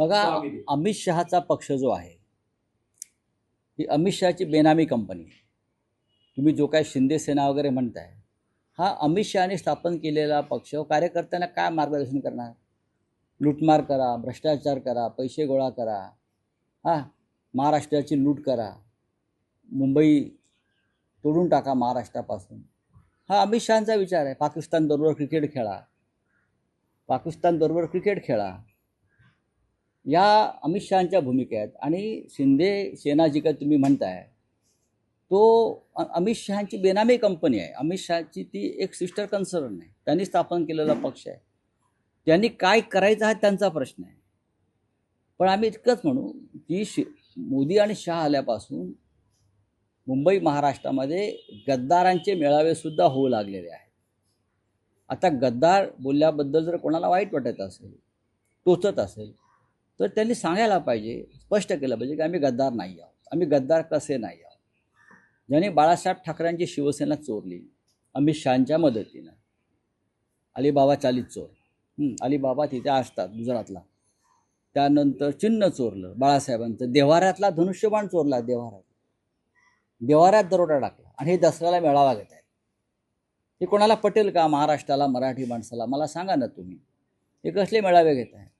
बघा स्वामी. अमित शहाचा पक्ष जो आहे ही अमित शहाची बेनामी कंपनी. तुम्ही जो काय शिंदे सेना वगैरे म्हणताय हा अमित शहाने स्थापन केलेला पक्ष कार्यकर्त्यांना काय मार्गदर्शन करणार लूटमार करा भ्रष्टाचार करा पैसे गोळा करा हां महाराष्ट्राची लूट करा मुंबई तोडून टाका महाराष्ट्रापासून हा अमित शहाचा विचार आहे पाकिस्तानबरोबर क्रिकेट खेळा पाकिस्तानबरोबर क्रिकेट खेळा या अमित शहाच्या भूमिका आहेत आणि शिंदे सेना जी काय तुम्ही म्हणताय तो अमित शहाची बेनामी कंपनी आहे. अमित शहाची ती एक सिस्टर कन्सर्न आहे. त्यांनी स्थापन केलेला पक्ष आहे. त्यांनी काय करायचं हा त्यांचा प्रश्न आहे. पण आम्ही इतकंच म्हणू की शि मोदी आणि शहा आल्यापासून मुंबई महाराष्ट्रामध्ये गद्दारांचे मेळावेसुद्धा होऊ लागलेले आहेत. आता गद्दार बोलल्याबद्दल जर कोणाला वाईट वाटत असेल टोचत असेल तर त्यांनी सांगायला पाहिजे स्पष्ट केलं पाहिजे की आम्ही गद्दार नाही आहोत. आम्ही गद्दार कसे नाही आहोत? ज्याने बाळासाहेब ठाकरेंची शिवसेना चोरली अमित शहांच्या मदतीनं. अलिबाबा चालीत चोर. अलिबाबा तिथे असतात गुजरातला. त्यानंतर चिन्ह चोरलं बाळासाहेबांचं. देवाऱ्यातला धनुष्यबाण चोरला देवाऱ्यात देवाऱ्यात दरोडा टाकला आणि हे दसऱ्याला मेळावा घेत आहेत. हे कोणाला पटेल का महाराष्ट्राला मराठी माणसाला? मला सांगा ना तुम्ही. हे कसले मेळावे घेत आहे